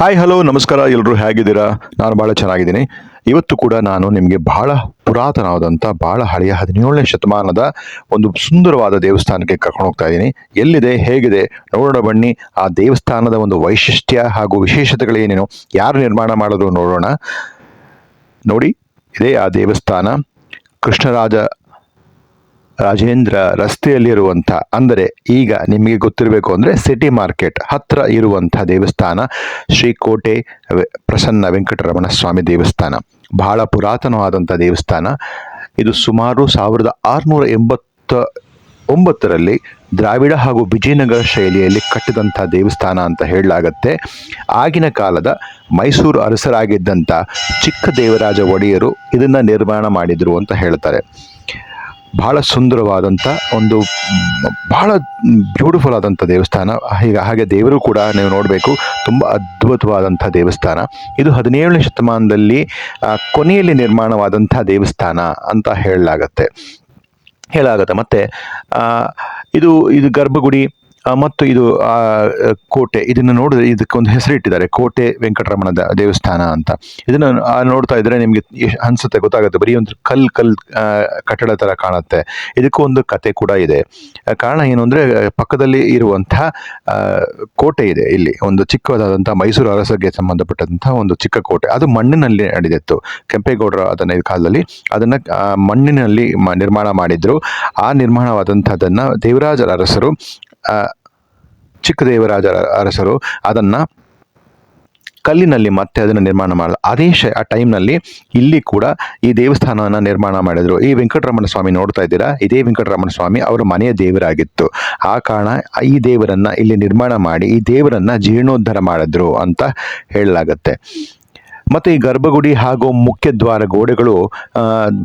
Hi hello ನಮಸ್ಕಾರ ಎಲ್ಲರೂ ಹೇಗಿದ್ದೀರಾ? ನಾನು ಭಾಳ ಚೆನ್ನಾಗಿದ್ದೀನಿ. ಇವತ್ತು ಕೂಡ ನಾನು ನಿಮಗೆ ಬಹಳ ಪುರಾತನವಾದಂಥ, ಬಹಳ ಹಳೆಯ ಹದಿನೇಳನೇ ಶತಮಾನದ ಒಂದು ಸುಂದರವಾದ ದೇವಸ್ಥಾನಕ್ಕೆ ಕರ್ಕೊಂಡು ಹೋಗ್ತಾ ಇದ್ದೀನಿ. ಎಲ್ಲಿದೆ, ಹೇಗಿದೆ, ನೋಡೋಣ ಬನ್ನಿ. ಆ ದೇವಸ್ಥಾನದ ಒಂದು ವೈಶಿಷ್ಟ್ಯ ಹಾಗೂ ವಿಶೇಷತೆಗಳೇನೇನು ಯಾರು ನಿರ್ಮಾಣ ಮಾಡಿದ್ರು ನೋಡೋಣ. ನೋಡಿ, ಇದೇ ಆ ದೇವಸ್ಥಾನ. ಕೃಷ್ಣರಾಜ ರಾಜೇಂದ್ರ ರಸ್ತೆಯಲ್ಲಿರುವಂಥ, ಅಂದರೆ ಈಗ ನಿಮಗೆ ಗೊತ್ತಿರಬೇಕು ಅಂದರೆ ಸಿಟಿ ಮಾರ್ಕೆಟ್ ಹತ್ರ ಇರುವಂಥ ದೇವಸ್ಥಾನ ಶ್ರೀಕೋಟೆ ವೆ- ಪ್ರಸನ್ನ ವೆಂಕಟರಮಣ ಸ್ವಾಮಿ ದೇವಸ್ಥಾನ. ಬಹಳ ಪುರಾತನವಾದಂಥ ದೇವಸ್ಥಾನ. ಇದು ಸುಮಾರು ಸಾವಿರದ ಆರುನೂರ ಎಂಬತ್ತ ಒಂಬತ್ತರಲ್ಲಿ ದ್ರಾವಿಡ ಹಾಗೂ ವಿಜಯನಗರ ಶೈಲಿಯಲ್ಲಿ ಕಟ್ಟಿದಂಥ ದೇವಸ್ಥಾನ ಅಂತ ಹೇಳಲಾಗತ್ತೆ. ಆಗಿನ ಕಾಲದ ಮೈಸೂರು ಅರಸರಾಗಿದ್ದಂಥ ಚಿಕ್ಕ ದೇವರಾಜ ಒಡೆಯರು ಇದನ್ನು ನಿರ್ಮಾಣ ಮಾಡಿದರು ಅಂತ ಹೇಳ್ತಾರೆ. ಬಹಳ ಸುಂದರವಾದಂಥ ಒಂದು ಬಹಳ ಬ್ಯೂಟಿಫುಲ್ ಆದಂಥ ದೇವಸ್ಥಾನ. ಹೀಗೆ, ಹಾಗೆ ದೇವರು ಕೂಡ ನೀವು ನೋಡಬೇಕು. ತುಂಬ ಅದ್ಭುತವಾದಂಥ ದೇವಸ್ಥಾನ. ಇದು ಹದಿನೇಳನೇ ಶತಮಾನದಲ್ಲಿ ಕೊನೆಯಲ್ಲಿ ನಿರ್ಮಾಣವಾದಂಥ ದೇವಸ್ಥಾನ ಅಂತ ಹೇಳಲಾಗತ್ತೆ. ಹೇಳಾಗತ್ತೆ ಮತ್ತು ಇದು ಇದು ಗರ್ಭಗುಡಿ ಮತ್ತು ಇದು ಆ, ಕೋಟೆ ಇದನ್ನು ನೋಡಿದ್ರೆ ಇದಕ್ಕೊಂದು ಹೆಸರಿಟ್ಟಿದ್ದಾರೆ ಕೋಟೆ ವೆಂಕಟರಮಣ ದೇವಸ್ಥಾನ ಅಂತ. ಇದನ್ನ ನೋಡ್ತಾ ಇದ್ರೆ ನಿಮಗೆ ಅನ್ಸುತ್ತೆ ಗೊತ್ತಾಗುತ್ತೆ ಬರೀ ಒಂದು ಕಲ್ ಕಲ್ ಕಟ್ಟಡ ತರ ಕಾಣುತ್ತೆ. ಇದಕ್ಕೂ ಒಂದು ಕತೆ ಕೂಡ ಇದೆ. ಕಾರಣ ಏನು ಅಂದ್ರೆ ಪಕ್ಕದಲ್ಲಿ ಇರುವಂತಹ ಕೋಟೆ ಇದೆ ಇಲ್ಲಿ. ಒಂದು ಚಿಕ್ಕದಾದಂತಹ ಮೈಸೂರು ಅರಸಗೆ ಸಂಬಂಧಪಟ್ಟಂತಹ ಒಂದು ಚಿಕ್ಕ ಕೋಟೆ. ಅದು ಮಣ್ಣಿನಲ್ಲಿ ನಡೆದಿತ್ತು. ಕೆಂಪೇಗೌಡರ ಅದನ್ನ ಕಾಲದಲ್ಲಿ ಅದನ್ನ ಮಣ್ಣಿನಲ್ಲಿ ನಿರ್ಮಾಣ ಮಾಡಿದ್ರು. ಆ ನಿರ್ಮಾಣವಾದಂಥದ್ದನ್ನು ದೇವರಾಜರ ಅರಸರು ಆ, ಚಿಕ್ಕ ದೇವರಾಜ ಅರಸರು ಅದನ್ನ ಕಲ್ಲಿನಲ್ಲಿ ಮತ್ತೆ ಅದನ್ನು ನಿರ್ಮಾಣ ಮಾಡಲ್ಲ ಅದೇ ಶ ಆ ಟೈಮ್ನಲ್ಲಿ ಇಲ್ಲಿ ಕೂಡ ಈ ದೇವಸ್ಥಾನವನ್ನು ನಿರ್ಮಾಣ ಮಾಡಿದರು. ಈ ವೆಂಕಟರಮಣ ಸ್ವಾಮಿ ನೋಡ್ತಾ ಇದ್ದೀರಾ? ಇದೇ ವೆಂಕಟರಮಣ ಸ್ವಾಮಿ ಅವರ ಮನೆಯ ದೇವರಾಗಿತ್ತು. ಆ ಕಾರಣ ಈ ದೇವರನ್ನು ಇಲ್ಲಿ ನಿರ್ಮಾಣ ಮಾಡಿ ಈ ದೇವರನ್ನು ಜೀರ್ಣೋದ್ಧಾರ ಮಾಡಿದ್ರು ಅಂತ ಹೇಳಲಾಗತ್ತೆ. ಮತ್ತೆ ಈ ಗರ್ಭಗುಡಿ ಹಾಗೂ ಮುಖ್ಯ ದ್ವಾರ ಗೋಡೆಗಳು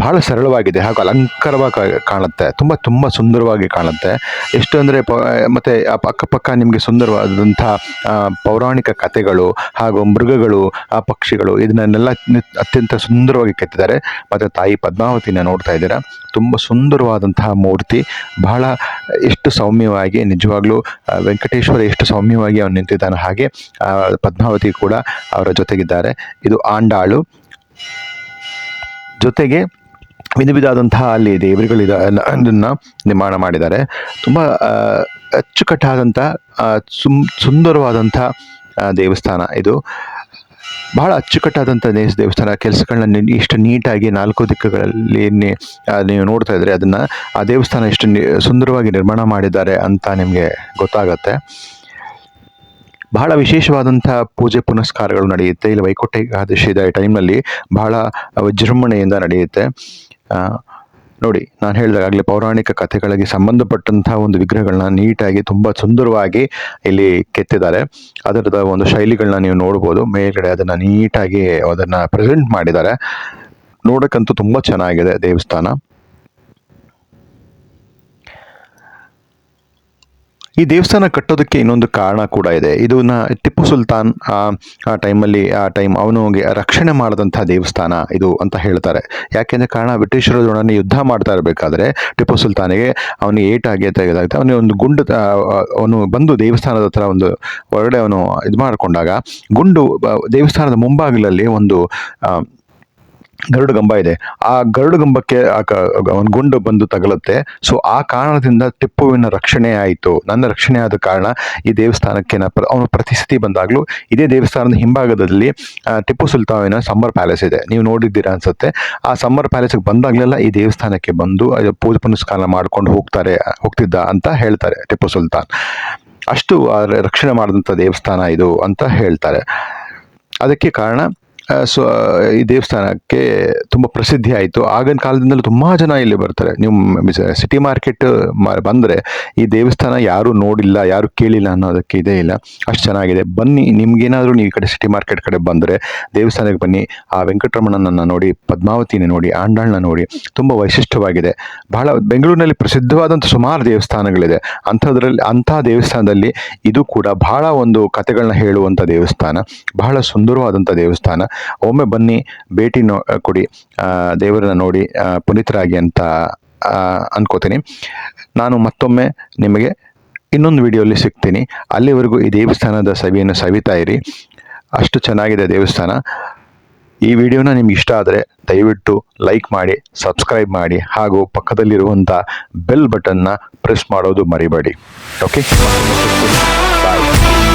ಬಹಳ ಸರಳವಾಗಿದೆ ಹಾಗೂ ಅಲಂಕಾರವಾಗಿ ಕಾಣುತ್ತೆ. ತುಂಬ ತುಂಬ ಸುಂದರವಾಗಿ ಕಾಣುತ್ತೆ. ಎಷ್ಟು ಅಂದರೆ ಪ, ಮತ್ತು ಅಕ್ಕಪಕ್ಕ ನಿಮಗೆ ಸುಂದರವಾದಂಥ ಪೌರಾಣಿಕ ಕಥೆಗಳು ಹಾಗೂ ಮೃಗಗಳು, ಆ ಪಕ್ಷಿಗಳು ಇದನ್ನೆಲ್ಲ ಅತ್ಯಂತ ಸುಂದರವಾಗಿ ಕೆತ್ತಿದ್ದಾರೆ. ಮತ್ತು ತಾಯಿ ಪದ್ಮಾವತಿನ ನೋಡ್ತಾ ಇದ್ದೀರಾ. ತುಂಬ ಸುಂದರವಾದಂತಹ ಮೂರ್ತಿ. ಬಹಳ ಎಷ್ಟು ಸೌಮ್ಯವಾಗಿ, ನಿಜವಾಗ್ಲೂ ವೆಂಕಟೇಶ್ವರ ಎಷ್ಟು ಸೌಮ್ಯವಾಗಿ ಅವನು ನಿಂತಿದ್ದಾನೆ ಹಾಗೆ ಪದ್ಮಾವತಿ ಕೂಡ ಅವರ ಜೊತೆಗಿದ್ದಾರೆ. ಇದು ಆಂಡಾಳು. ಜೊತೆಗೆ ವಿಧ ವಿಧಾದಂತಹ ಅಲ್ಲಿ ದೇವರುಗಳು ಅದನ್ನು ನಿರ್ಮಾಣ ಮಾಡಿದ್ದಾರೆ. ತುಂಬ ಅಚ್ಚುಕಟ್ಟಾದಂಥ ಸುಮ್ ಸುಂದರವಾದಂಥ ದೇವಸ್ಥಾನ ಇದು. ಬಹಳ ಅಚ್ಚುಕಟ್ಟಾದಂಥ ದೇವಸ್ಥಾನ. ಕೆಲಸಗಳನ್ನ ಇಷ್ಟು ನೀಟಾಗಿ ನಾಲ್ಕು ದಿಕ್ಕುಗಳಲ್ಲಿ ನೀವು ನೋಡ್ತಾ ಇದ್ರೆ ಅದನ್ನು ಆ ದೇವಸ್ಥಾನ ಎಷ್ಟು ಸುಂದರವಾಗಿ ನಿರ್ಮಾಣ ಮಾಡಿದ್ದಾರೆ ಅಂತ ನಿಮಗೆ ಗೊತ್ತಾಗತ್ತೆ. ಬಹಳ ವಿಶೇಷವಾದಂಥ ಪೂಜೆ ಪುನಸ್ಕಾರಗಳು ನಡೆಯುತ್ತೆ. ಇಲ್ಲಿ ವೈಕುಂಠ ಏಕಾದಶಿದ ಟೈಮ್ನಲ್ಲಿ ಬಹಳ ವಿಜೃಂಭಣೆಯಿಂದ ನಡೆಯುತ್ತೆ. ನೋಡಿ, ನಾನು ಹೇಳಿದಾಗಲೇ ಪೌರಾಣಿಕ ಕಥೆಗಳಿಗೆ ಸಂಬಂಧಪಟ್ಟಂತಹ ಒಂದು ವಿಗ್ರಹಗಳನ್ನ ನೀಟಾಗಿ ತುಂಬ ಸುಂದರವಾಗಿ ಇಲ್ಲಿ ಕೆತ್ತಿದ್ದಾರೆ. ಅದರದ ಒಂದು ಶೈಲಿಗಳನ್ನ ನೀವು ನೋಡ್ಬೋದು. ಮೇಲ್ಗಡೆ ಅದನ್ನು ನೀಟಾಗಿ ಅದನ್ನು ಪ್ರೆಸೆಂಟ್ ಮಾಡಿದ್ದಾರೆ. ನೋಡೋಕ್ಕಂತೂ ತುಂಬ ಚೆನ್ನಾಗಿದೆ ದೇವಸ್ಥಾನ. ಈ ದೇವಸ್ಥಾನ ಕಟ್ಟೋದಕ್ಕೆ ಇನ್ನೊಂದು ಕಾರಣ ಕೂಡ ಇದೆ. ಇದನ್ನ ಟಿಪ್ಪು ಸುಲ್ತಾನ್ ಆ ಟೈಮಲ್ಲಿ, ಆ ಟೈಮ್ ಅವನಿಗೆ ರಕ್ಷಣೆ ಮಾಡಿದಂಥ ದೇವಸ್ಥಾನ ಇದು ಅಂತ ಹೇಳ್ತಾರೆ. ಯಾಕೆಂದರೆ ಕಾರಣ ಬ್ರಿಟಿಷರೊಡನೆ ಯುದ್ಧ ಮಾಡ್ತಾ ಇರಬೇಕಾದ್ರೆ ಟಿಪ್ಪು ಸುಲ್ತಾನಿಗೆ ಅವನಿಗೆ ಏಟಾಗಿ ತೆಗೆದಾಗ್ತದೆ ಅವನಿಗೆ ಒಂದು ಗುಂಡು ಅವನು ಬಂದು ದೇವಸ್ಥಾನದ ಹತ್ರ ಒಂದು ಹೊರಗಡೆ ಅವನು ಇದು ಮಾಡಿಕೊಂಡಾಗ ಗುಂಡು ದೇವಸ್ಥಾನದ ಮುಂಭಾಗಲಲ್ಲಿ ಒಂದು ಗರುಡು ಗಂಬ ಇದೆ. ಆ ಗರುಡು ಗಂಬಕ್ಕೆ ಒಂದು ಗುಂಡು ಬಂದು ತಗಲುತ್ತೆ. ಸೊ ಆ ಕಾರಣದಿಂದ ಟಿಪ್ಪುವಿನ ರಕ್ಷಣೆ ಆಯಿತು. ನನ್ನ ರಕ್ಷಣೆ ಆದ ಕಾರಣ ಈ ದೇವಸ್ಥಾನಕ್ಕೆ ಅವನ ಪ್ರ- ಅವನು ಪ್ರತಿಸ್ಥಿತಿ ಬಂದಾಗಲೂ ಇದೇ ದೇವಸ್ಥಾನದ ಹಿಂಭಾಗದಲ್ಲಿ ಟಿಪ್ಪು ಸುಲ್ತಾನಿನ ಸಮ್ಮರ್ ಪ್ಯಾಲೇಸ್ ಇದೆ. ನೀವು ನೋಡಿದ್ದೀರಾ ಅನ್ಸುತ್ತೆ. ಆ ಸಮ್ಮರ್ ಪ್ಯಾಲೇಸ್ಗೆ ಬಂದಾಗಲೆಲ್ಲ ಈ ದೇವಸ್ಥಾನಕ್ಕೆ ಬಂದು ಪೂಜೆ ಪುನಸ್ಕಾರ ಮಾಡ್ಕೊಂಡು ಹೋಗ್ತಾರೆ, ಹೋಗ್ತಿದ್ದ ಅಂತ ಹೇಳ್ತಾರೆ ಟಿಪ್ಪು ಸುಲ್ತಾನ್. ಅಷ್ಟು ರಕ್ಷಣೆ ಮಾಡಿದಂಥ ದೇವಸ್ಥಾನ ಇದು ಅಂತ ಹೇಳ್ತಾರೆ. ಅದಕ್ಕೆ ಕಾರಣ ಸೊ ಈ ದೇವಸ್ಥಾನಕ್ಕೆ ತುಂಬ ಪ್ರಸಿದ್ಧಿ ಆಯಿತು. ಆಗಿನ ಕಾಲದಿಂದಲೂ ತುಂಬ ಜನ ಇಲ್ಲಿ ಬರ್ತಾರೆ. ನೀವು ಸಿಟಿ ಮಾರ್ಕೆಟ್ ಬಂದರೆ ಈ ದೇವಸ್ಥಾನ ಯಾರೂ ನೋಡಿಲ್ಲ, ಯಾರು ಕೇಳಿಲ್ಲ ಅನ್ನೋದಕ್ಕೆ ಇದೇ ಇಲ್ಲ. ಅಷ್ಟು ಚೆನ್ನಾಗಿದೆ. ಬನ್ನಿ, ನಿಮ್ಗೇನಾದರೂ ನೀವು ಈ ಕಡೆ ಸಿಟಿ ಮಾರ್ಕೆಟ್ ಕಡೆ ಬಂದರೆ ದೇವಸ್ಥಾನಕ್ಕೆ ಬನ್ನಿ. ಆ ವೆಂಕಟರಮಣನನ್ನು ನೋಡಿ, ಪದ್ಮಾವತಿನ ನೋಡಿ ಆಂಡಾಳ್ನ ನೋಡಿ. ತುಂಬ ವೈಶಿಷ್ಟ್ಯವಾಗಿದೆ. ಬಹಳ ಬೆಂಗಳೂರಿನಲ್ಲಿ ಪ್ರಸಿದ್ಧವಾದಂಥ ಸುಮಾರು ದೇವಸ್ಥಾನಗಳಿದೆ. ಅಂಥದ್ರಲ್ಲಿ, ಅಂಥ ದೇವಸ್ಥಾನದಲ್ಲಿ ಇದು ಕೂಡ ಬಹಳ ಒಂದು ಕಥೆಗಳನ್ನ ಹೇಳುವಂಥ ದೇವಸ್ಥಾನ. ಬಹಳ ಸುಂದರವಾದಂಥ ದೇವಸ್ಥಾನ. ಒಮ್ಮೆ ಬನ್ನಿ, ಭೇಟಿ ನೋ ಕೊಡಿ. ದೇವರನ್ನ ನೋಡಿ ಪುನೀತರಾಗಿ ಅಂತ ಅನ್ಕೋತೀನಿ. ನಾನು ಮತ್ತೊಮ್ಮೆ ನಿಮಗೆ ಇನ್ನೊಂದು ವಿಡಿಯೋಲಿ ಸಿಗ್ತೀನಿ. ಅಲ್ಲಿವರೆಗೂ ಈ ದೇವಸ್ಥಾನದ ಸವಿಯನ್ನು ಸವಿತಾ ಇರಿ. ಅಷ್ಟು ಚೆನ್ನಾಗಿದೆ ದೇವಸ್ಥಾನ. ಈ ವಿಡಿಯೋನ ನಿಮ್ಗೆ ಇಷ್ಟ ಆದರೆ ದಯವಿಟ್ಟು ಲೈಕ್ ಮಾಡಿ, ಸಬ್ಸ್ಕ್ರೈಬ್ ಮಾಡಿ, ಹಾಗೂ ಪಕ್ಕದಲ್ಲಿರುವಂಥ ಬೆಲ್ ಬಟನ್ನ ಪ್ರೆಸ್ ಮಾಡೋದು ಮರಿಬೇಡಿ. ಓಕೆ? ಬಾಯ್